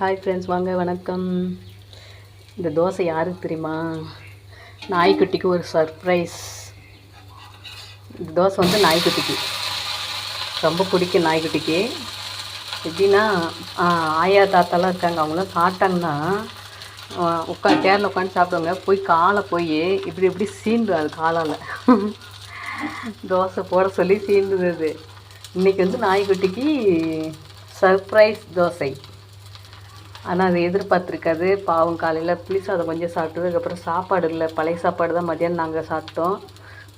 Hi friends வாங்க வணக்கம். இந்த தோசை யாருக்கு தெரியுமா? நாய்க்குட்டிக்கு ஒரு சர்ப்ரைஸ் இந்த தோசை வந்து நாய்க்குட்டிக்கு. ரொம்ப பிடிக்கும் நாய்க்குட்டிக்கு. எப்படின்னா ஆயா தாத்தாலாம் இருக்காங்க. அவங்களாம் சாப்பிட்டாங்கன்னா உட்கா சேரில் உட்காந்து சாப்பிடுவாங்க. போய் காலை போய் இப்படி இப்படி சீண்டு அது காலால். தோசை போட சொல்லி சீண்டுது இன்னைக்கு இன்றைக்கி வந்து நாய்க்குட்டிக்கு சர்ப்ரைஸ் தோசை. ஆனால் அதை எதிர்பார்த்துருக்காது. பாவம் காலையில் புளி சாதம் கொஞ்சம் சாப்பிட்டது அதுக்கப்புறம் சாப்பாடு இல்லை. பழைய சாப்பாடு தான் மதியானம் நாங்கள் சாப்பிட்டோம்.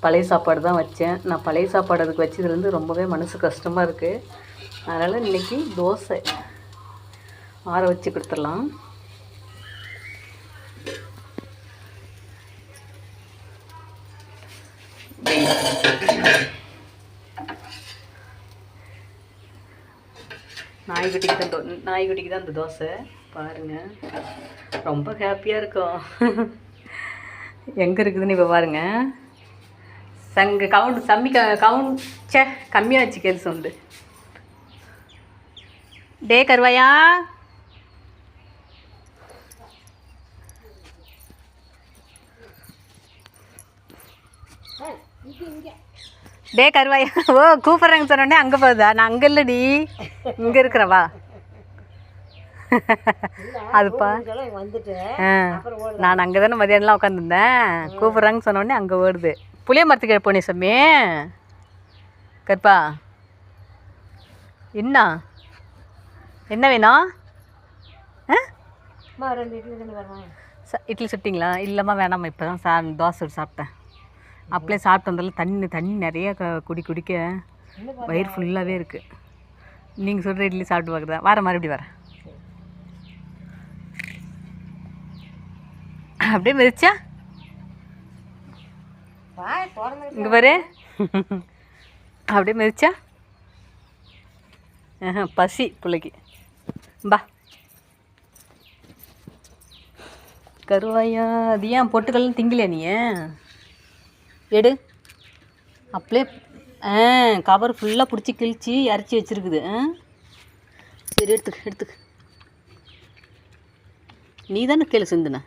பழைய சாப்பாடு தான் வச்சேன். நான் பழைய சாப்பாடு அதுக்கு வச்சதுலேருந்து ரொம்பவே மனசு கஷ்டமாக இருக்குது அதனால் இன்றைக்கி தோசை. ஆற வச்சு கொடுத்துடலாம். நாய்க்குட்டிக்கு தான் தோ நாய்க்குட்டிக்கு தான் அந்த தோசை. பாருங்கள் ரொம்ப ஹாப்பியாக இருக்கும். எங்கே இருக்குதுன்னு இப்போ பாருங்க. சங்க கவுண்ட் சம்மி க கவுண்ட் சே கம்மியாக வச்சு கேள்வி சவுண்டு. டே கருவாயா? டே கருவாயா? ஓ கூப்பிட்றேங்க சொன்னோடனே அங்கே போகுதா? நான் அங்கே இல்லைடி. இங்கே இருக்கிறவா? அதுப்பா. நான் அங்கே தானே மதியானம்லாம் உட்காந்துருந்தேன் கூப்பிட்றாங்கன்னு சொன்னோடனே அங்கே ஓடுது. புளிய மரத்துக்கு போனே சாமி. கற்பா என்ன? என்ன வேணும்? இட்லி சுட்டிங்களா? இல்லைம்மா வேணாம்மா இப்போ தான் சா தோசை சுட்டு சாப்பிட்டேன். அப்படியே சாப்பிட்டு வந்தாலும் தண்ணி தண்ணி நிறைய குடி குடிக்க வயிறு ஃபுல்லாகவே இருக்குது நீங்கள் சொல்கிற இட்லி சாப்பிட்டு பார்க்குறதா? வரேன் மறுபடியும் வரேன். அப்படியே மிதிச்சா? இங்கே பாரு. அப்படியே மிதிச்சா? பசி பிள்ளைக்கு. பா கருவாயா அது ஏன் பொட்டுக்கல்லாம் திங்கலையா நீ? எடு. அப்படியே ஆ கவர் ஃபுல்லாக பிடிச்சி கிழிச்சி இறச்சி வச்சிருக்குது. ஆ? சரி எடுத்துக்க எடுத்துக்க. நீ தானே கீழே சிந்துன?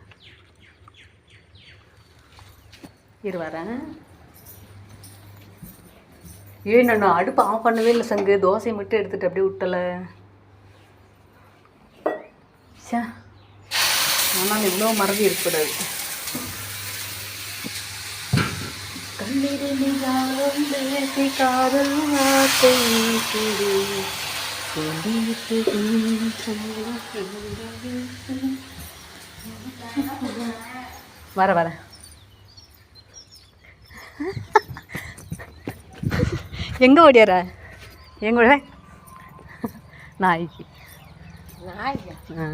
இரு வரேன். ஏ நான் அடுப்பு ஆஃப் பண்ணவே இல்லை சங்கு. தோசையை மட்டும் எடுத்துகிட்டு அப்படியே விட்டல. சே ஆனால் இவ்வளோ மறதி இருக்கக்கூடாது. வர வர. எங்கே ஓடியார? எங்கூட நாய்க்கு. ஆ.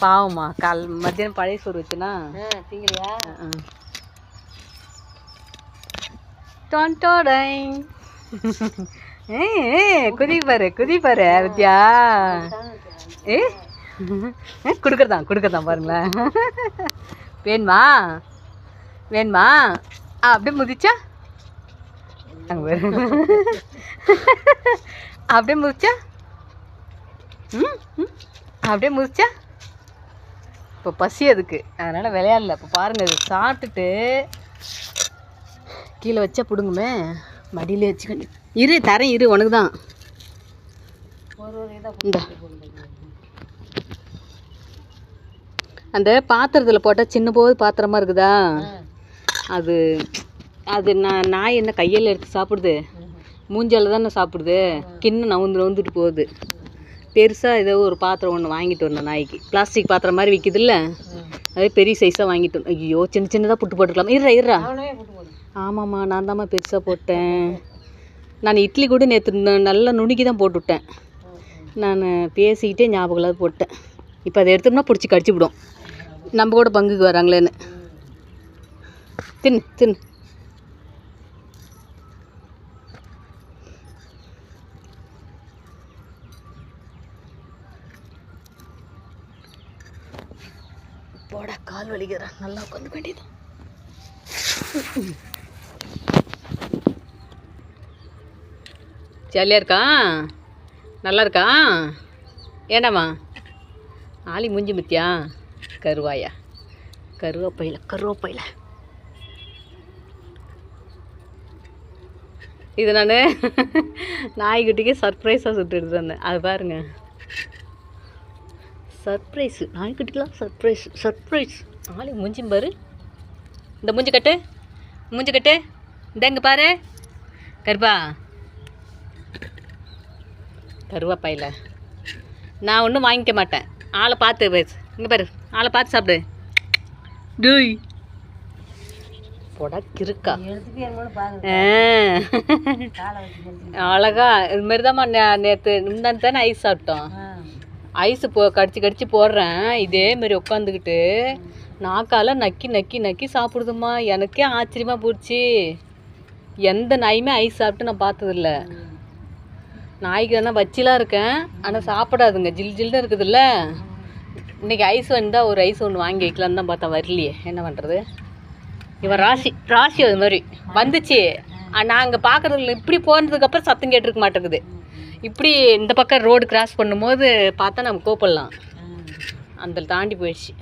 பாவம்மா கால் மத்தியானம் பழைய சோறு வச்சுனா? திங்கலையா? டொன்டோடைங் ஏ ஏ, குதி பாரு குதி பாரு வித்யா. ஏ? கொடுக்குறதான் கொடுக்குறதான் பாருங்களேன். வேணுமா? வேணுமா? அப்படியே முதிச்சா? அங்கே அப்படியே முதிச்சா? ம். அப்படியே முதிச்சா? இப்போ பசி அதுக்கு. அதனால் விளையாடல. இப்போ பாருங்கள் இது சாப்பிட்டுட்டு கீழே வச்சா பிடுங்குமே. மடியிலே வச்சுக்கணும் இரு தரேன் இரு உனக்கு தான் ஒரு ஒரு இதாக இந்த. அந்த பாத்திரத்தில் போட்டால் சின்ன போது பாத்திரமா இருக்குதா? அது அது நான் நாய் என்ன கையில் எடுத்து சாப்பிடுது? மூஞ்சால தானே சாப்பிடுது? கிண்ணம் நவுந்து நவுந்துட்டு போகுது. பெருசாக ஏதோ ஒரு பாத்திரம் ஒன்று வாங்கிட்டு வந்தேன் நாய்க்கு. பிளாஸ்டிக் பாத்திரம் மாதிரி விற்கிதுல்ல அதே பெரிய சைஸாக வாங்கிட்டு வந்தேன் ஐயோ சின்ன சின்னதாக புட்டு போட்டுக்கலாம் இருறா இருறா ஆமாம்மா நான் தாம்மா பெருசாக போட்டேன். நான் இட்லி கூட நேற்று நல்லா நுணுக்கி தான் போட்டுவிட்டேன். நான் பேசிக்கிட்டே ஞாபகம் இல்லாத போட்டேன். இப்போ அதை எடுத்தோம்னா பிடிச்சி கடிச்சு விடும். நம்ம கூட பங்குக்கு வராங்களேன்னு. தின்னு தின்னு போட கால் வலிக்கிறான் நல்லா உட்காந்து வேண்டியது ஜாலியாக இருக்கா? நல்லா இருக்கா? ஏண்டாம்மா? ஆளி மூஞ்சி முத்தியா? கருவாயா. கருவேப்பையில் கருவேப்பையில் இது நான் நாய்க்குட்டிக்கு சர்ப்ரைஸாக சுட்டு எடுத்துட்டு வந்தேன். அது பாருங்க. சர்ப்ரைஸு நாய்க்குட்டிக்கெலாம் சர்ப்ரைஸ் சர்ப்ரைஸ் ஆளி மூஞ்சி பாரு. இந்த மூஞ்சி கட்டு. மூஞ்சி கட்டு. இந்த இங்கே பாரு. கருப்பா. கருவாப்பாயில் நான் ஒன்றும் வாங்கிக்க மாட்டேன். ஆளை பார்த்து பேசு. இங்கே பாரு. ஆளை பார்த்து சாப்பிடு. டூய். போடா கிறுக்கா. அழகா இது மாதிரி நேற்று முந்தாந்து தானே ஐஸ் சாப்பிட்டோம். ஐஸு போ கடிச்சு கடிச்சு போடுறேன். இதே மாதிரி உட்காந்துக்கிட்டு நாக்கால நக்கி நக்கி நக்கி சாப்பிடுதும்மா. எனக்கே ஆச்சரியமாக போச்சு. எந்த நாயுமே ஐஸ் சாப்பிட்டு நான் பார்த்ததில்ல. நாய்க்கு வேணா வச்சிலாம் இருக்கேன். ஆனால் சாப்பிடாதுங்க. ஜில் ஜில்னு இருக்குதுல்ல. இன்னைக்கு ஐஸ் வந்தால் ஒரு ஐஸ் ஒன்று வாங்கி வைக்கலான்னு தான் பார்த்தா வரலையே. என்ன பண்ணுறது இவன் ராசி ராசி அது மாதிரி. வந்துச்சு. நாங்கள் பார்க்குறதுல இப்படி போனதுக்கப்புறம் சத்தம் கேட்டிருக்க மாட்டேங்குது. இப்படி இந்த பக்கம் ரோடு கிராஸ் பண்ணும்போது பார்த்தா நம்ம கூப்பிடலாம். அந்த தாண்டி போயிடுச்சு.